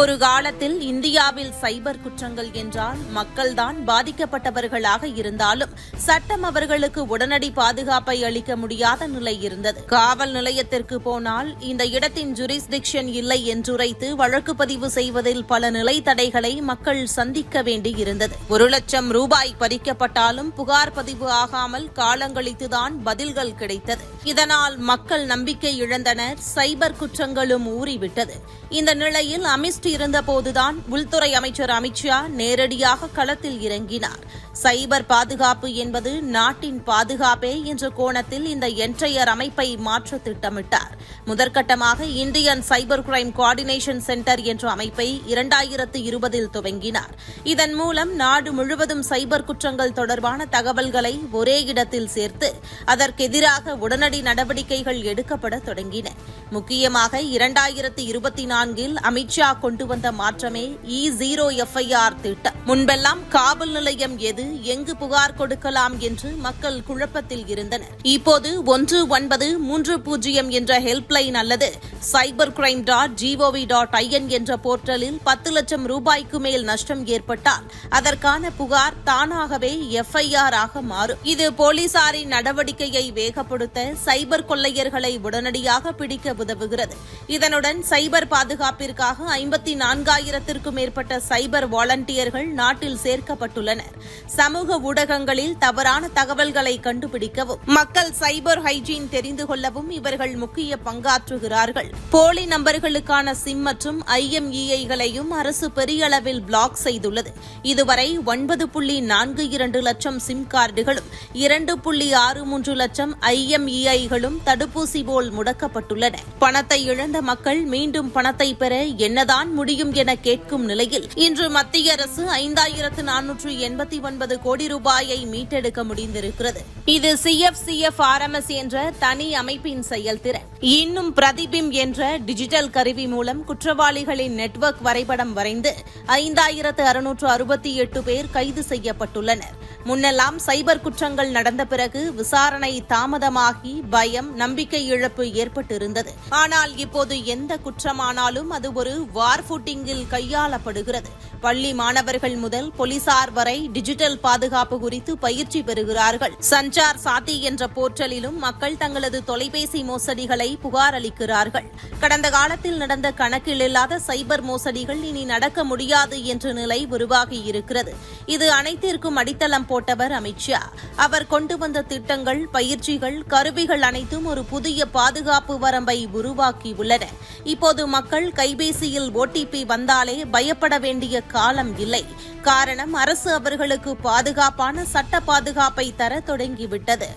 ஒரு காலத்தில் இந்தியாவில் சைபர் குற்றங்கள் என்றால் மக்கள்தான் பாதிக்கப்பட்டவர்களாக இருந்தாலும் சட்டம் அவர்களுக்கு உடனடி பாதுகாப்பை அளிக்க முடியாத நிலை இருந்தது. காவல் நிலையத்திற்கு போனால் இந்த இடத்தின் ஜுரிஸ்டிக்ஷன் இல்லை என்றுரைத்து வழக்கு பதிவு செய்வதில் பல நிலை தடைகளை மக்கள் சந்திக்க வேண்டியிருந்தது. ஒரு லட்சம் ரூபாய் பறிக்கப்பட்டாலும் புகார் பதிவு ஆகாமல் காலங்களித்துதான் பதில்கள் கிடைத்தது. இதனால் மக்கள் நம்பிக்கை இழந்தனர் சைபர் குற்றங்களும் ஊறிவிட்டது. இந்த நிலையில் அமிஸ்ட் இருந்தபோதுதான் உள்துறை அமைச்சர் அமித்ஷா நேரடியாக களத்தில் இறங்கினார். சைபர் பாதுகாப்பு என்பது நாட்டின் பாதுகாப்பே என்ற கோணத்தில் இந்த என்டையர் அமைப்பை மாற்ற திட்டமிட்டார். முதற்கட்டமாக Indian cyber crime coordination centre என்ற அமைப்பை இரண்டாயிரத்து இருபதில் துவங்கினார். இதன் மூலம் நாடு முழுவதும் சைபர் குற்றங்கள் தொடர்பான தகவல்களை ஒரே இடத்தில் சேர்த்து அதற்கெதிராக உடனடி நடவடிக்கைகள் எடுக்கப்பட தொடங்கின. முக்கியமாக இரண்டாயிரத்தி இருபத்தி நான்கில் அமித்ஷா கொண்டு வந்த மாற்றமே இ ஜீரோ எஃப்ஐஆர் திட்டம். முன்பெல்லாம் காவல் நிலையம் எது எங்கு புகார் கொடுக்கலாம் என்று மக்கள் குழப்பத்தில் இருந்தனர். இப்போது ஒன்று ஒன்பது மூன்று பூஜ்ஜியம் என்ற ஹெல்ப்லைன் அல்லது cyber crime dot G O V dot I N என்ற போர்ட்டலில் பத்து லட்சம் ரூபாய்க்கு மேல் நஷ்டம் ஏற்பட்டால் அதற்கான புகார் தானாகவே எஃப்ஐஆர் ஆக மாறும். இது போலீசாரின் நடவடிக்கையை வேகப்படுத்த சைபர் கொள்ளையர்களை உடனடியாக பிடிக்க உதவுகிறது. இதனுடன் சைபர் பாதுகாப்பிற்காக ஐம்பத்தி நான்காயிரத்திற்கும் மேற்பட்ட சைபர் வாலண்டியர்கள் நாட்டில் சேர்க்கப்பட்டுள்ளனர். சமூக ஊடகங்களில் தவறான தகவல்களை கண்டுபிடிக்கவும் மக்கள் சைபர் ஹைஜீன் தெரிந்து கொள்ளவும் இவர்கள் முக்கிய பங்காற்றுகிறார்கள். போலி நம்பர்களுக்கான சிம் மற்றும் ஐஎம்இஐகளையும் அரசு பெரிய அளவில் பிளாக் செய்துள்ளது. இதுவரை ஒன்பது புள்ளி நான்கு இரண்டு லட்சம் சிம் கார்டுகளும் இரண்டு புள்ளி ஆறு மூன்று லட்சம் ஐஎம்இஐகளும் தடுப்பூசி போல் முடக்கப்பட்டுள்ளன. பணத்தை இழந்த மக்கள் மீண்டும் பணத்தை பெற என்னதான் முடியும் என கேட்கும் நிலையில் இன்று மத்திய அரசு ஐந்தாயிரத்து நானூற்று எண்பத்தி ஒன்பது கோடி ரூபாயை மீட்டெடுக்க முடிந்திருக்கிறது. இது சிஎஃப் ஆர்எம்எஸ் என்ற தனி அமைப்பின் செயல்திறன். இன்னும் பிரதிபிம் என்ற டிஜிட்டல் கருவி மூலம் குற்றவாளிகளின் நெட்வொர்க் வரைபடம் வரைந்து ஐந்தாயிரத்து அறுநூற்று அறுபத்தி எட்டு பேர் கைது செய்யப்பட்டுள்ளனர். முன்னெல்லாம் சைபர் குற்றங்கள் நடந்த பிறகு விசாரணை தாமதமாகி பயம் நம்பிக்கை இழப்பு ஏற்பட்டிருந்தது. ஆனால் இப்போது எந்த குற்றமானாலும் அது ஒரு வார் ஃபுட்டிங்கில் கையாளப்படுகிறது. பள்ளி மாணவர்கள் முதல் போலீசார் வரை டிஜிட்டல் பாதுகாப்பு குறித்து பயிற்சி பெறுகிறார்கள். சஞ்சார் சாத்தி என்ற போர்ட்டலிலும் மக்கள் தங்களது தொலைபேசி மோசடிகளை புகார் அளிக்கிறார்கள். கடந்த காலத்தில் நடந்த கணக்கில் இல்லாத சைபர் மோசடிகள் இனி நடக்க முடியாது என்ற நிலை உருவாகி இருக்கிறது இது அனைத்திற்கும் அடித்தளம் போட்டவர் அமித்ஷா. அவர் கொண்டு வந்த திட்டங்கள் பயிற்சிகள் கருவிகள் அனைத்தும் ஒரு புதிய பாதுகாப்பு வரம்பை உருவாக்கியுள்ளன. இப்போது மக்கள் கைபேசியில் ஓடிபி வந்தாலே பயப்பட வேண்டிய காலம் இல்லை. காரணம் அரசு அவர்களுக்கு பாதுகாப்பான சட்ட பாதுகாப்பை தர தொடங்கிவிட்டது.